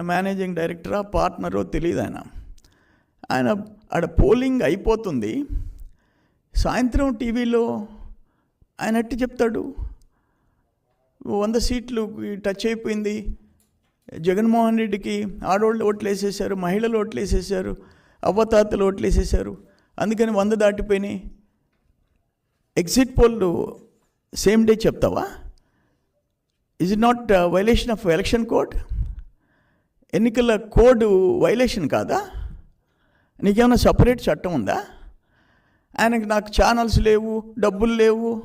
Managing డైరెక్టరా పార్ట్నరో తెలియదు ఆయన. ఆయన ఆడ పోలింగ్ అయిపోతుంది. సాయంత్రం టీవీలో ఆయన ఎట్టి చెప్తాడు? వంద సీట్లు టచ్ అయిపోయింది. జగన్మోహన్ రెడ్డికి ఆడవాళ్ళు ఓట్లు వేసేసారు మహిళలు ఓట్లు వేసేసారు అవ్వతాతలు ఓట్లు వేసేసారు అందుకని వంద దాటిపోయినాయి. ఎగ్జిట్ పోల్ సేమ్ డే చెప్తావా? Is not violation of election code ఎన్నికల కోడ్ వైలేషన్ కాదా? నీకేమైనా సపరేట్ చట్టం ఉందా? ఆయనకి నాకు ఛానల్స్ లేవు డబ్బులు లేవు.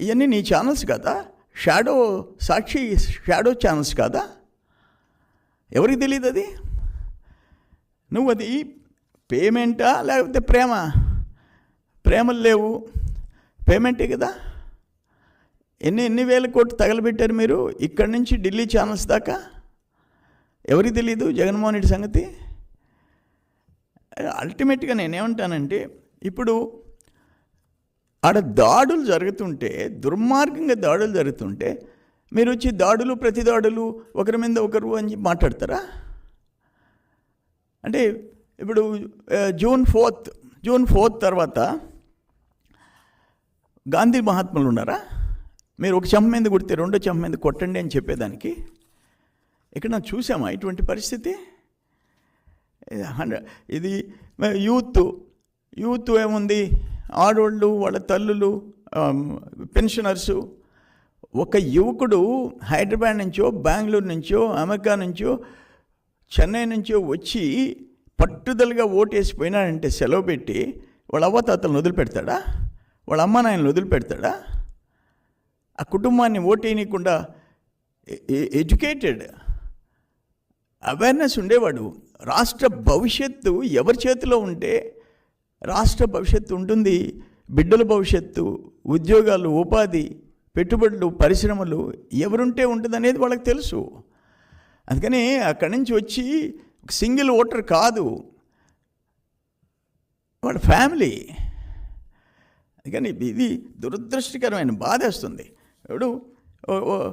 ఇవన్నీ నీ ఛానల్స్ కదా? షాడో సాక్షి షాడో ఛానల్స్ కాదా? ఎవరికి తెలియదు అది? నువ్వు అది పేమెంటా లేకపోతే ప్రేమ? ప్రేమలు లేవు. పేమెంటే కదా? ఎన్ని ఎన్ని వేల కోట్లు తగలబెట్టారు మీరు? ఇక్కడి నుంచి ఢిల్లీ ఛానల్స్ దాకా? ఎవరికి తెలియదు జగన్మోహన్ రెడ్డి సంగతి? అల్టిమేట్గా నేనేమంటానంటే ఇప్పుడు ఆడ దాడులు జరుగుతుంటే దుర్మార్గంగా దాడులు జరుగుతుంటే మీరు వచ్చి దాడులు ప్రతి దాడులు ఒకరి మీద ఒకరు అని చెప్పి మాట్లాడతారా? అంటే ఇప్పుడు జూన్ ఫోర్త్ జూన్ ఫోర్త్ తర్వాత గాంధీ మహాత్ములు ఉన్నారా? మీరు ఒక చెంప మీద కొడితే రెండో చెంప మీద కొట్టండి అని చెప్పేదానికి ఇక్కడ నాకు చూసామా ఇటువంటి పరిస్థితి? ఇది హండ్రెడ్ ఇది యూత్ యూత్ ఏముంది? ఆడోళ్ళు వాళ్ళ తల్లులు పెన్షనర్సు. ఒక యువకుడు హైదరాబాద్ నుంచో బెంగళూరు నుంచో అమెరికా నుంచో చెన్నై నుంచో వచ్చి పట్టుదలగా ఓటేసిపోయినాడంటే సెలవు పెట్టి వాళ్ళ అవ్వతాతలను వదిలిపెడతాడా? వాళ్ళ అమ్మ నాయనలు వదిలిపెడతాడా? ఆ కుటుంబాన్ని ఓటేయనీయకుండా ఎడ్యుకేటెడ్ అవేర్నెస్ ఉండేవాడు. రాష్ట్ర భవిష్యత్తు ఎవరి చేతిలో ఉంటే రాష్ట్ర భవిష్యత్తు ఉంటుంది. బిడ్డల భవిష్యత్తు ఉద్యోగాలు ఉపాధి పెట్టుబడులు పరిశ్రమలు ఎవరుంటే ఉంటుంది అనేది వాళ్ళకి తెలుసు. అందుకని అక్కడి నుంచి వచ్చి సింగిల్ ఓటర్ కాదు. వాళ్ళ ఫ్యామిలీ. అందుకని ఇది దురదృష్టకరమైన బాధేస్తుంది. ఇప్పుడు ఓ- ఓ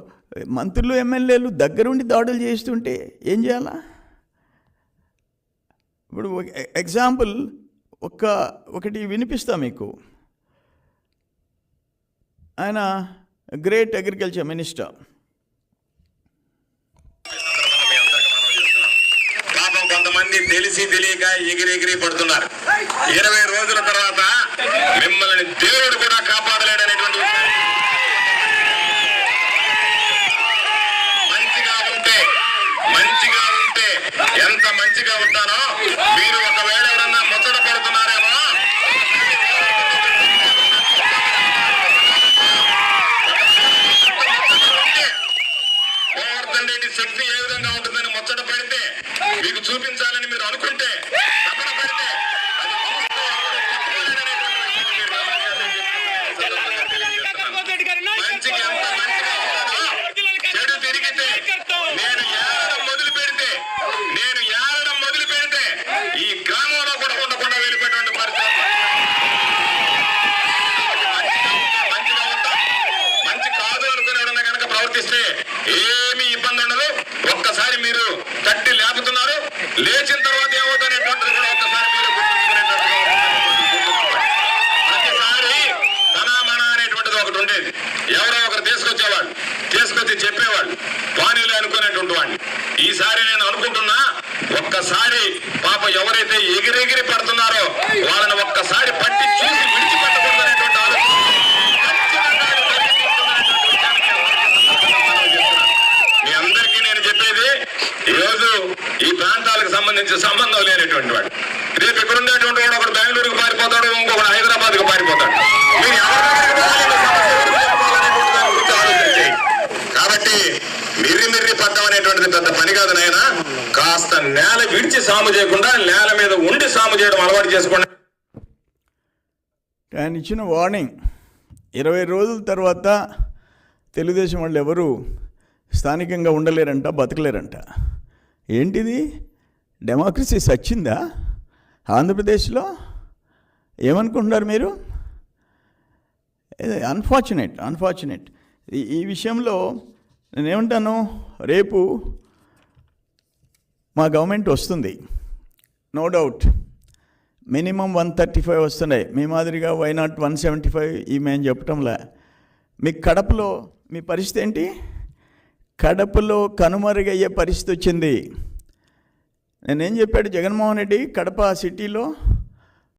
మంత్రులు ఎమ్మెల్యేలు దగ్గరుండి దాడులు చేస్తుంటే ఏం చేయాలా? ఇప్పుడు ఎగ్జాంపుల్ ఒక ఒకటి వినిపిస్తా మీకు. ఆయన గ్రేట్ అగ్రికల్చర్ మినిస్టర్. పాపం కొంతమంది తెలిసి తెలియక ఎగిరి ఎగిరి పడుతున్నారు ఇరవై రోజుల తర్వాత మిమ్మల్ని దేవుడు కూడా కాపాడలేడనేటువంటి విషయాన్ని మంచిగా ఉంటే మంచిగా ఉంటే ఎంత మంచిగా ఉంటానో మీరు ఒకవేళ ఎవరన్నా ముచ్చట పడుతున్నారేమో. గోవర్ధన్ రెడ్డి శక్తి ఏ విధంగా ఉంటుందని ముచ్చట పడితే మీకు చూపించాలని మీరు అనుకుంటే తపన పడితే అది చూస్తే ఎవరు తట్టుకోలేరనేటువంటి విషయం మీరు గమనించాలని చెప్పి సందర్భంగా తెలియజేస్తున్నాను. మంచికి ఎంత మంచిగా ఉంటానో, చెడు తిరిగితే నేను ఏడడం మొదలు పెడితే నేను ఏడడం మొదలు పెడితే ఈ గ్రామంలో కూడా ఉండకుండా వెళ్ళిపోయినటువంటి పరిస్థితి మంచిగా ఉంటా, మంచిగా ఉంటా. మంచి కాదు అనుకుని ఎవరన్నా పాటిస్తే ఏమి ఇబ్బంది ఉండదు. ఒక్కసారి మీరు తట్టి లేపుతున్నారు. లేచిన తర్వాత ఏమవుతానేటువంటిది కూడా ఒక్కసారి మీరు ప్రతిసారి అనేటువంటిది ఒకటి ఉండేది. ఎవరో ఒకరు తీసుకొచ్చేవాళ్ళు తీసుకొచ్చి చెప్పేవాళ్ళు పానీలు అనుకునేటువంటి వాడిని ఈసారి నేను అనుకుంటున్నా ఒక్కసారి పాప ఎవరైతే ఎగిరెగిరి పడుతున్నారో వాళ్ళని ఒక్కసారి పట్టి చూసి ఈ ప్రాంతాలకు సంబంధించి సంబంధం లేనటువంటి వాడు. రేపు ఇక్కడ ఉండేటువంటి వాడు ఒకడు బెంగళూరుకు పారిపోతాడు ఇంకొకడు హైదరాబాద్కు పారిపోతాడు. మీరు కాబట్టి మిర్రి మిర్రి పడ్డం అనేటువంటిది పెద్ద పని కాదు నాయన. కాస్త నేల విడిచి సాము చేయకుండా నేల మీద ఉండి సాము చేయడం అలవాటు చేసుకోండి. ఆయన ఇచ్చిన వార్నింగ్ ఇరవై రోజుల తర్వాత తెలుగుదేశం వాళ్ళు ఎవరు స్థానికంగా ఉండలేరంట బతకలేరంట. ఏంటిది? డెమోక్రసీ సచ్చిందా? ఆంధ్రప్రదేశ్లో? ఏమనుకుంటున్నారు మీరు? అన్ఫార్చునేట్ అన్ఫార్చునేట్ ఈ విషయంలో నేనేమంటాను రేపు మా గవర్నమెంట్ వస్తుంది. No doubt. Minimum one thirty five వస్తున్నాయి. మీ మాదిరిగా why not one seventy five ఈ మేము చెప్పటంలా. మీ కడపలో మీ పరిస్థితి ఏంటి? కడపలో కనుమరుగయ్యే పరిస్థితి వచ్చింది. నేనేం చెప్పాడు? జగన్మోహన్ రెడ్డి కడప సిటీలో